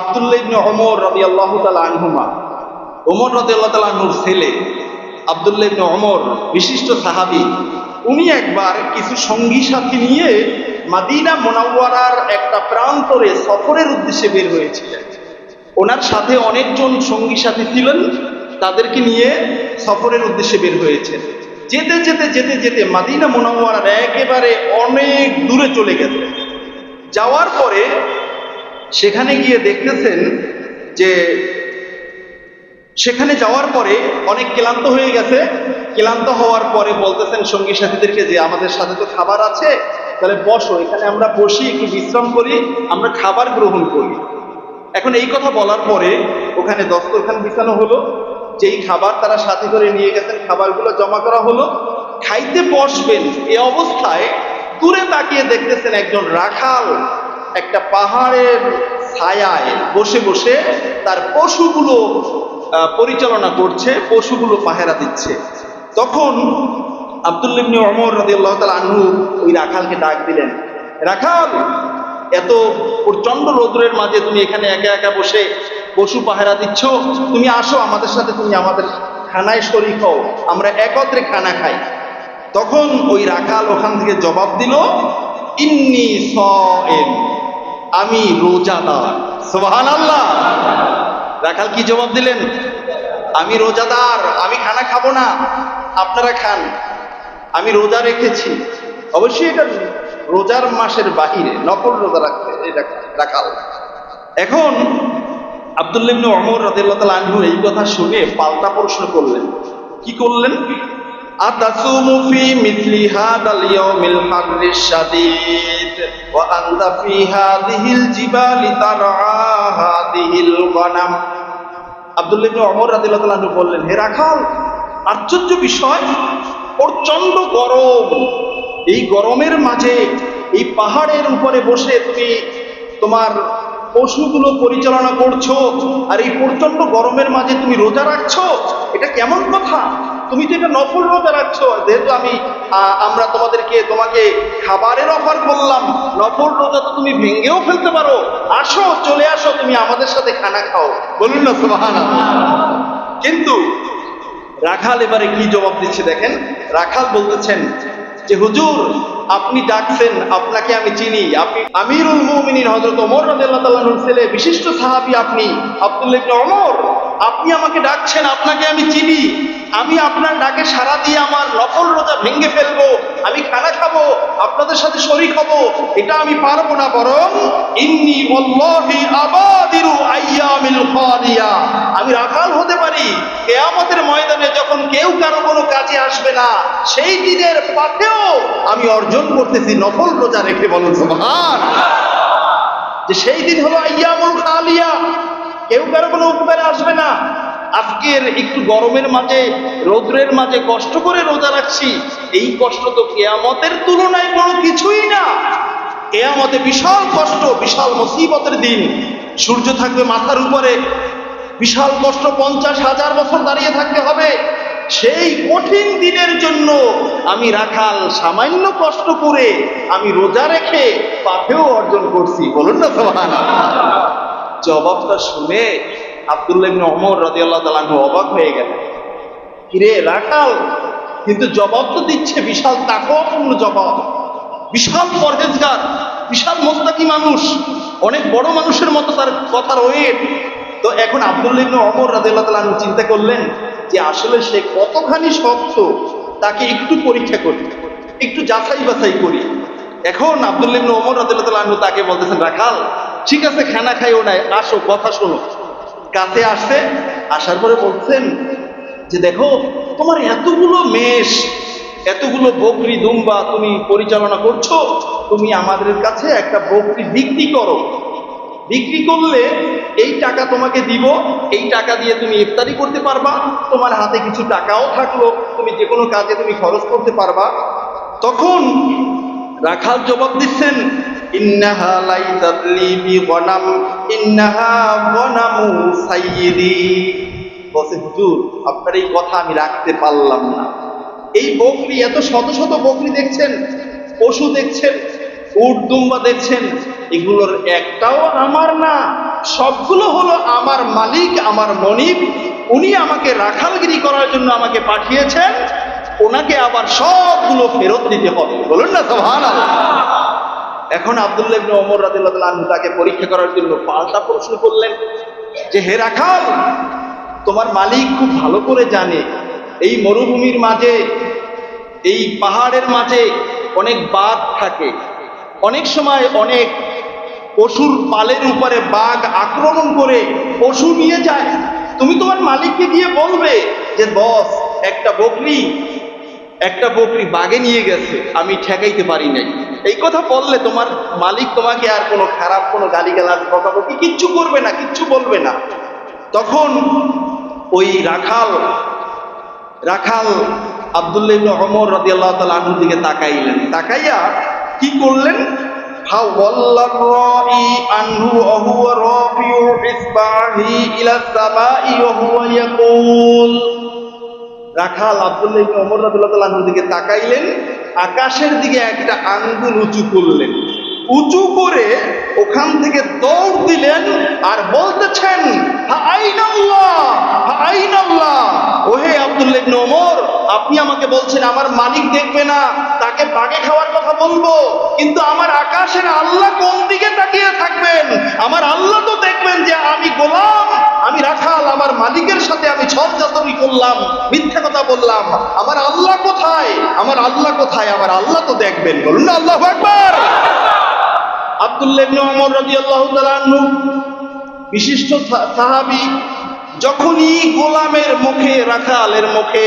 আবদুল্লাহ ইবনে ওমর রাদিয়াল্লাহু তাআলা আনহুমা। ওমর রাদিয়াল্লাহু তাআলা আনহুর ছেলে আবদুল্লাহ ইবনে ওমর বিশিষ্ট সাহাবী, উনি একবার কিছু সঙ্গী সাথী নিয়ে মাদিনা মোনাওয়ারার একটা প্রান্তরে সফরের উদ্দেশ্যে বের হয়েছিলেন। ওনার সাথে অনেকজন সঙ্গী সাথী ছিলেন, তাদেরকে নিয়ে সফরের উদ্দেশ্যে বের হয়েছেন। যেতে যেতে যেতে যেতে মাদিনা মোনাওয়ারার একেবারে অনেক দূরে চলে গেছে যাওয়ার পরে সেখানে গিয়ে দেখতেছেন যে সেখানে যাওয়ার পরে অনেক ক্লান্ত হয়ে গেছে। ক্লান্ত হওয়ার পরে বলতেছেন সঙ্গী সাথীদেরকে যে, আমাদের সাথে তো খাবার আছে, তাহলে বসো, এখানে আমরা বসি, একটু বিশ্রাম করি, আমরা খাবার গ্রহণ করি। এখন এই কথা বলার পরে ওখানে দস্তরখান বিছানো হলো, যেই খাবার তারা সাথে করে নিয়ে গেছেন, খাবারগুলো জমা করা হলো। খাইতে বসবেন, এ অবস্থায় দূরে তাকিয়ে দেখতেছেন একজন রাখাল। একটা পাহাড়ের ছায়ায় বসে বসে তার পশুগুলো পরিচালনা করছে, পশুগুলো পাহারা দিচ্ছে। তখন আবদুল্লিবনি অমর রাদিয়াল্লাহু তাআলা আনহু ওই রাখালকে ডাক দিলেন, রাখাল, এত প্রচণ্ড রৌদ্রের মাঝে তুমি এখানে একা একা বসে পশু পাহারা দিচ্ছ। তুমি আসো আমাদের সাথে, তুমি আমাদের খানায় শরিক হও, আমরা একত্রে খানা খাই। তখন ওই রাখাল ওখান থেকে জবাব দিল, ইন্নি সএম আমি রোজাদার। সোহান আল্লাহ রাখাল কি জবাব দিলেন? আমি রোজাদার, আমি খানা খাব না। আপনারা খান। আমি রোজা রেখেছি। অবশ্যই এটা রোজার মাসের বাহিরে, নকল রোজা রাখতে রাখাল। এখন আবদুল্লিবনে অমর আনহু এই কথা শুনে পাল্টা প্রশ্ন করলেন। কি করলেন? আতাসুমু ফি মিথলি হাদাল ইয়াউমিল হাররিশ শাদীদ। ওয়া আনতা ফি হাদিহিল জিবালি তারআ হাদিহিল গনাম। আব্দুল্লাহ ইবনে ওমর রাদিয়াল্লাহু তাআলা বললেন, হে রাখাল, আশ্চর্য বিষয়। প্রচণ্ড গরম। এই গরমের মাঝে এই পাহাড়ের উপরে বসে তুমি তোমার পশুগুলো পরিচালনা করছ আর এই প্রচণ্ড গরমের মাঝে তুমি রোজা রাখছো? এটা কেমন কথা? তুমি তো এটা নফল রোজা রাখছো। যেহেতু আমি আমরা তোমাদেরকে তোমাকে খাবারের অফার করলাম। নফল রোজা তো তুমি ভেঙেও ফেলতে পারো। আসো, চলে আসো, তুমি আমাদের সাথে খানা খাও। বলুন না, সুবহানাল্লাহ। কিন্তু রাখাল এবারে কি জবাব দিচ্ছে দেখেন? রাখাল বলতেছেন যে, হুজুর, আপনি ডাকছেন, আপনাকে আমি চিনি। আপনি আমিরুল মুমিনিন হযরত ওমর রাদিয়াল্লাহু ছেলে, বিশিষ্ট সাহাবী আপনি, আব্দুল্লাহ ওমর। আপনি আমাকে ডাকছেন, আপনাকে আমি চিনি। আমি আপনার ডাকে সারা দিয়ে আমার নফল রোজা ভেঙে ফেলব। আমি খানা খাব, আপনাদের সাথে শরীক হব। এটা আমি পারব না বরং ইন্নি আমি রাখাল হতে পারি। কেয়ামতের ময়দানে যখন কেউ কারও কোনো কাজে আসবে না, সেই দিনের পাথেও আমি অর্জন করতেছি নফল রোজা রেখে বলুন যে সেই দিন হলো আইয়ামুল খালিয়া কেউ কারও কোনো উপকারে আসবে না। আজকের একটু গরমের মাঝে, রৌদ্রের মাঝে কষ্ট করে রোজা রাখছি, এই কষ্ট তো কেয়ামতের তুলনায় কোনো কিছুই না। কেয়ামতে বিশাল কষ্ট, বিশাল মুসিবতের দিন। সূর্য থাকবে মাথার উপরে। বিশাল কষ্ট পঞ্চাশ হাজার বছর দাঁড়িয়ে থাকতে হবে। সেই কঠিন দিনের জন্য আমি রাখাল সামান্য কষ্ট করে আমি রোজা রেখে পাথেও অর্জন করছি। বলুন না সোহান জবাবটা শুনে আব্দুল্লাহ ইবনে ওমর রাদিয়াল্লাহু তাআলা অবাক হয়ে গেলেন। কিরে, রাখাল, কিন্তু জবাব তো দিচ্ছে বিশাল তাকওয়াপূর্ণ জবাব। বিশাল পরহেজগার, বিশাল মোস্তাকি মানুষ, অনেক বড় মানুষের মতো তার কথার ওয়েট। তো এখন আব্দুল্লাহ ইবনে ওমর রাদিয়াল্লাহু তাআলা চিন্তা করলেন যে আসলে সে কতখানি শক্ত তাকে একটু পরীক্ষা করি, একটু যাচাই বাছাই করি। এখন আব্দুল্লাহ ইবনে ওমর রাদিয়াল্লাহু তাআলা তাকে বলতেছেন, রাখাল ঠিক আছে, খানা খাইও নাই, আসো, কথা শোনো। কাছে আসছে, আসার পরে বলছেন যে, দেখো, তোমার এতগুলো মেষ, এতগুলো বকরি দুম্বা তুমি পরিচালনা করছ, তুমি আমাদের কাছে একটা বকরি বিক্রি করো। বিক্রি করলে এই টাকা তোমাকে দিব, এই টাকা দিয়ে তুমি ইফতারি করতে পারবা, তোমার হাতে কিছু টাকাও থাকল, তুমি যে কোনো কাজে তুমি খরচ করতে পারবা। তখন রাখাল জবাব দিচ্ছেন ইন্নাহা লাইসাত লি ইন্নাহা গনামু সাইয়্যিদি। বসে হুজুর, আপনার এই কথা আমি রাখতে পারলাম না। এই বকরি, এত শত শত বকরি দেখছেন, পশু দেখছেন, উট দুম্বা দেখছেন, এগুলোর একটাও আমার না, সবগুলো হলো আমার মালিক, আমার মনিব, উনি আমাকে রাখালগিরি করার জন্য আমাকে পাঠিয়েছেন, ওনাকে আবার সবগুলো ফেরত দিতে হবে। বলুন না সোহান এখন আব্দুল্লাহ ওমর রাদিয়াল্লাহু তাকে পরীক্ষা করার জন্য পাল্টা প্রশ্ন করলেন যে, হে রাখাল, তোমার মালিক খুব ভালো করে জানে, এই মরুভূমির মাঝে, এই পাহাড়ের মাঝে অনেক বাঘ থাকে। অনেক সময় অনেক পশুর পালের উপরে বাঘ আক্রমণ করে পশু নিয়ে যায়। তুমি তোমার মালিককে গিয়ে বলবে যে, বস, একটা বকরি একটা বকরি বাগে নিয়ে গেছে, আমি ঠেকাইতে পারি নাই। এই কথা বললে তোমার মালিক তোমাকে আর কোনো খারাপ, কোনো গালিগালাজ, বকাবকি কিচ্ছু করবে না, কিচ্ছু বলবে না। তখন ওই রাখাল রাখাল আব্দুল্লাহ ইবনে ওমর রাদিয়াল্লাহু তাআলা আনহুর দিকে তাকাইলেন। তাকাইয়া কি করলেন? রাখাল আব্দুল্লাহ তাআলা আনহুর দিকে তাকাইলেন। আকাশের দিকে একটা আঙ্গুল উঁচু করলেন। উঁচু করে ওখান থেকে দৌড় দিলেন আর বলতেছেন ওহে আব্দুল্লাহ আপনি আমাকে বলছেন, আমার মালিক দেখবে না। তাকে বাগে খাওয়ার কথা বলব, কিন্তু আমার আকাশের আল্লাহ কোন দিকে তাকিয়ে থাকবেন? আমার আল্লাহ তো দেখবেন যে আমি গোলাম, আমি রাখাল, আমার মালিকের সাথে আমি ছলচাতরি করলাম, মিথ্যা কথা বললাম। আমার আল্লাহ কোথায়? আমার আল্লাহ কোথায়? আমার আল্লাহ তো দেখবেন। বলুন আল্লাহ একবার আব্দুল্লাহ রাদিয়াল্লাহু তাআলা আনহু, বিশিষ্ট সাহাবী, যখনই গোলামের মুখে, রাখালের মুখে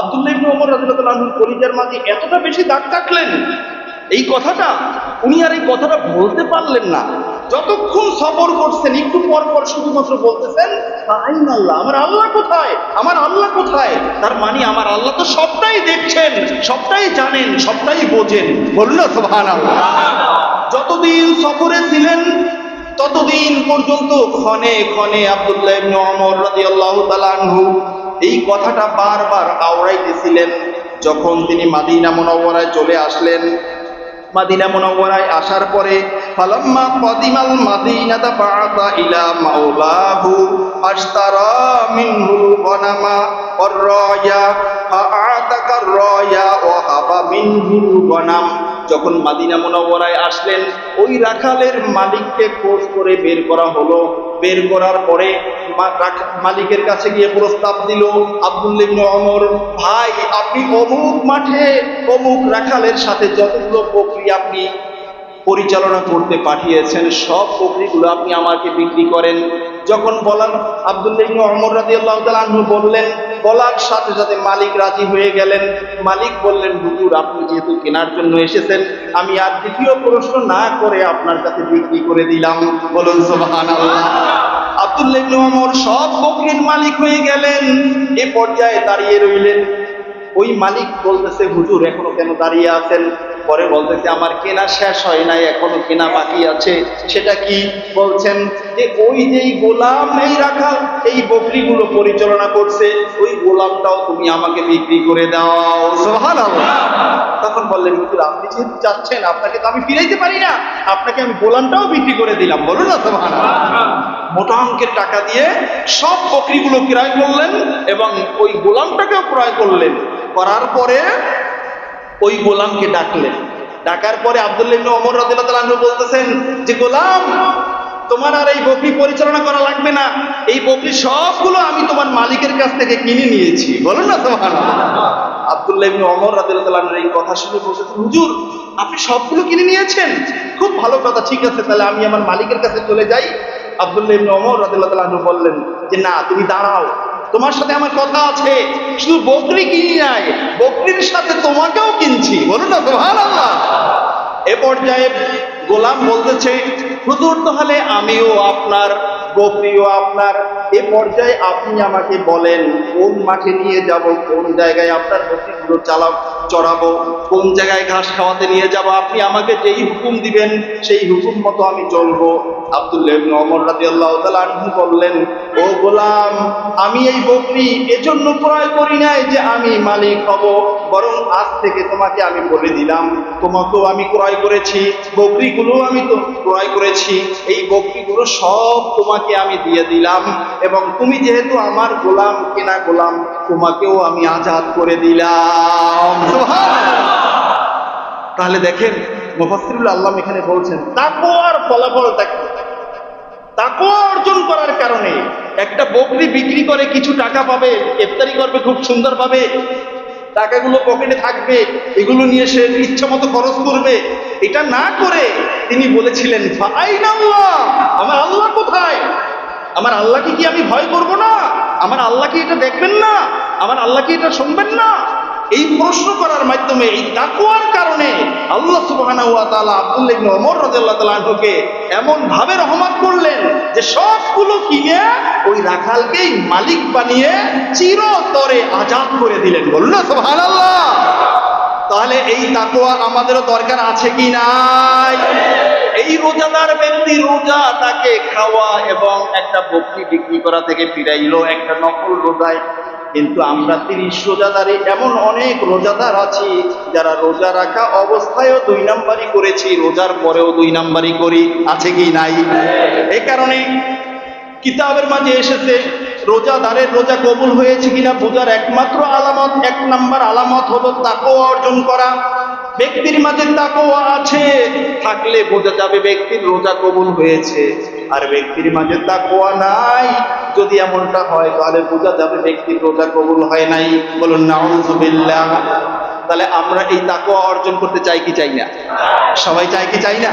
আব্দুল্লাহ ইবনে ওমর রাদিয়াল্লাহু আনহুর কলিজার মাঝে এতটা বেশি দাগ কাটলেন। এই কথাটা, উনি আর এই কথাটা বলতে পারলেন না। যতক্ষণ সফর করছেন, একটু পর পর শুধুমাত্র বলতেছেন আইন আল্লাহ আমার আল্লাহ কোথায়? আমার আল্লাহ কোথায়? তার মানে আমার আল্লাহ তো সবটাই দেখছেন, সবটাই জানেন, সবটাই বোঝেন। বলুন না সোহান আল্লাহ যতদিন সফরে ছিলেন ততদিন পর্যন্ত ক্ষণে ক্ষণে আব্দুল্লাহ এই কথাটা বারবার আওড়াইতেছিলেন। যখন তিনি মাদিনা মুনাওয়ারায় চলে আসলেন। মাদিনা মুনাওয়ারায় আসার পরে ফালাম্মা কদিমাল বাআতা ইলা মাওলাহু হাবা যখন মাদিনা মুনাওয়ারায় আসলেন, ওই রাখালের মালিককে খোঁজ করে বের করা হলো। বের করার পরে মালিকের কাছে গিয়ে প্রস্তাব দিল আব্দুল্লাহ ইবনে ওমর, ভাই, আপনি অমুক মাঠে, অমুক রাখালের সাথে যতগুলো বকরি আপনি পরিচালনা করতে পাঠিয়েছেন, সব বকরিগুলো আপনি আমাকে বিক্রি করেন। যখন ইবনে ওমর রাদিয়াল্লাহু তাআলা আনহু বললেন বলার সাথে সাথে মালিক রাজি হয়ে গেলেন। মালিক বললেন, হুজুর, আপনি যেহেতু কেনার জন্য এসেছেন, আমি আর দ্বিতীয় প্রশ্ন না করে আপনার কাছে বিক্রি করে দিলাম। বলুন সোহান আব্দুল্লাহ ইবনে ওমর সব বকরির মালিক হয়ে গেলেন, এ পর্যায়ে দাঁড়িয়ে রইলেন। ওই মালিক বলতেছে, হুজুর, এখনও কেন দাঁড়িয়ে আছেন? পরে বলতেছে আমার কেনা শেষ হয় নাই এখনও কেনা বাকি আছে। সেটা কি বলছেন? যে ওই যেই গোলাম এই রাখা এই বকরিগুলো পরিচালনা করছে ওই গোলামটাও তুমি আমাকে বিক্রি করে দাও। সুবহানাল্লাহ। তখন বললেন হুজুর আপনি যেহেতু চাচ্ছেন আপনাকে তো আমি ফিরাইতে পারি না। আপনাকে আমি গোলামটাও বিক্রি করে দিলাম। বলুন না সুবহানাল্লাহ। মোটা অঙ্কের টাকা দিয়ে সব বকরিগুলো ক্রয় করলেন এবং ওই গোলামটাকেও ক্রয় করলেন। করার পরে ওই গোলামকে ডাকলেন। ডাকার পরে আব্দুল্লাহ অমর রাদিয়াল্লাহু বলতেছেন যে, গোলাম, তোমার আর এই বকরি পরিচালনা করা লাগবে না। এই বকরি সবগুলো আমি তোমার মালিকের কাছ থেকে কিনে নিয়েছি। বলো না তোমার আব্দুল্লাহ ইবনে ওমর রাদিয়াল্লাহু এই কথা শুনে বলতেছেন, হুজুর, আপনি সবগুলো কিনে নিয়েছেন? খুব ভালো কথা, ঠিক আছে, তাহলে আমি আমার মালিকের কাছে চলে যাই। আব্দুল্লাহ ইবনে ওমর রাদিয়াল্লাহু বললেন যে, না, তুমি দাঁড়াও তোমার সাথে আমার কথা আছে। শুধু বকরি কিনি নাই, বকরির সাথে তোমাকেও কিনছি। বলো না, সুবহানাল্লাহ। এ পর্যায়ে গোলাম বলতেছে, হুজুর, তাহলে আমিও আপনার বকরিও আপনার এ পর্যায়ে আপনি আমাকে বলেন, কোন মাঠে নিয়ে যাব, কোন জায়গায় আপনার বকরিগুলো চালা চড়াবো, কোন জায়গায় ঘাস খাওয়াতে নিয়ে যাব? আপনি আমাকে যেই হুকুম দিবেন, সেই হুকুম মতো আমি চলবো। আব্দুল্লাহ ওমর রাদিয়াল্লাহু তাআলা আনহু বললেন, ও গোলাম, আমি এই বকরি এজন্য ক্রয় করি নাই যে আমি মালিক হব, বরং আজ থেকে তোমাকে আমি বলে দিলাম। তোমাকেও আমি ক্রয় করেছি বকরিগুলো আমি ক্রয় করেছি। এই বকরিগুলো সব তোমাকে আমি দিয়ে দিলাম। এবং তুমি যেহেতু আমার গোলাম কেনা গোলাম, তোমাকেও আমি আজাদ করে দিলাম। তাহলে দেখেন, মুফাসসিরুল আল্লাহ এখানে বলছেন তাকওয়ার ফলাফলটা কি তাকওয়া অর্জন করার কারণে একটা বকরি বিক্রি করে কিছু টাকা পাবে, ইফতারি করবে, খুব সুন্দর পাবে। টাকাগুলো পকেটে থাকবে, এগুলো নিয়ে সে ইচ্ছা মতো খরচ করবে। এটা না করে তিনি বলেছিলেন "ফাআইনা আল্লাহ আমার আল্লাহ কোথায়? আমার আল্লাহকে কি আমি ভয় করব না? আমার আল্লাহ কি এটা দেখবেন না? আমার আল্লাহ কি এটা শুনবেন না? এই প্রশ্ন করার মাধ্যমে, এই তাকুয়ার কারণে আল্লাহ তাআলা আব্দুল্লাহ ওমর এমন ভাবে রহমত করলেন যে সবগুলো কিনে ওই রাখালকেই মালিক বানিয়ে চিরতরে আজাদ করে দিলেন। বলুন না সুবহানাল্লাহ। তাহলে এই তাকুয়া আমাদেরও দরকার আছে কি নাই? এই রোজাদার ব্যক্তি রোজা তাকে খাওয়া এবং একটা বকরি বিক্রি করা থেকে ফিরাইল, একটা নকল রোজায়। কিন্তু আমরা তিরিশ রোজাদারে, এমন অনেক রোজাদার আছি যারা রোজা রাখা অবস্থায়ও দুই নাম্বারি করেছি, রোজার পরেও দুই নাম্বারি করি, আছে কি নাই? এ কারণে কিতাবের মাঝে এসেছে রোজাদারের রোজা কবুল হয়েছে কিনা বোঝার একমাত্র আলামত, এক নাম্বার আলামত হলো তাকওয়া অর্জন করা। ব্যক্তির মাঝে তাকোয়া আছে, থাকলে বোঝা যাবে ব্যক্তির রোজা কবুল হয়েছে। আর ব্যক্তির মাঝে তাকোয়া নাই, যদি এমনটা হয়, তাহলে বোঝা যাবে ব্যক্তির রোজা কবুল হয় নাই। বলুন, নাউজুবিল্লাহ। তাহলে আমরা এই তাকওয়া অর্জন করতে চাই কি চাই না? সবাই চাই কি চাই না?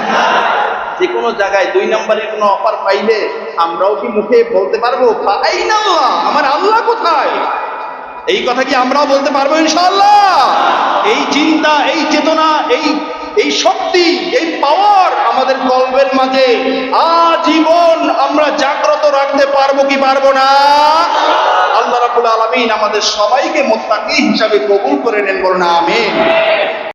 যে কোনো জায়গায় দুই নম্বরের কোনো অফার পাইলে আমরাও কি মুখে বলতে পারব? পাই না আমার আল্লাহ কোথায়? এই কথা কি আমরাও বলতে পারব ইনশাআল্লাহ? এই চিন্তা, এই চেতনা, এই এই শক্তি, এই পাওয়ার আমাদের কলবের মাঝে আজীবন আমরা জাগ্রত রাখতে পারব কি পারব না? আল্লাহ রাবুল আলমিন আমাদের সবাইকে মোত্তাকি হিসাবে কবুল করে নেন বলুন আমিন।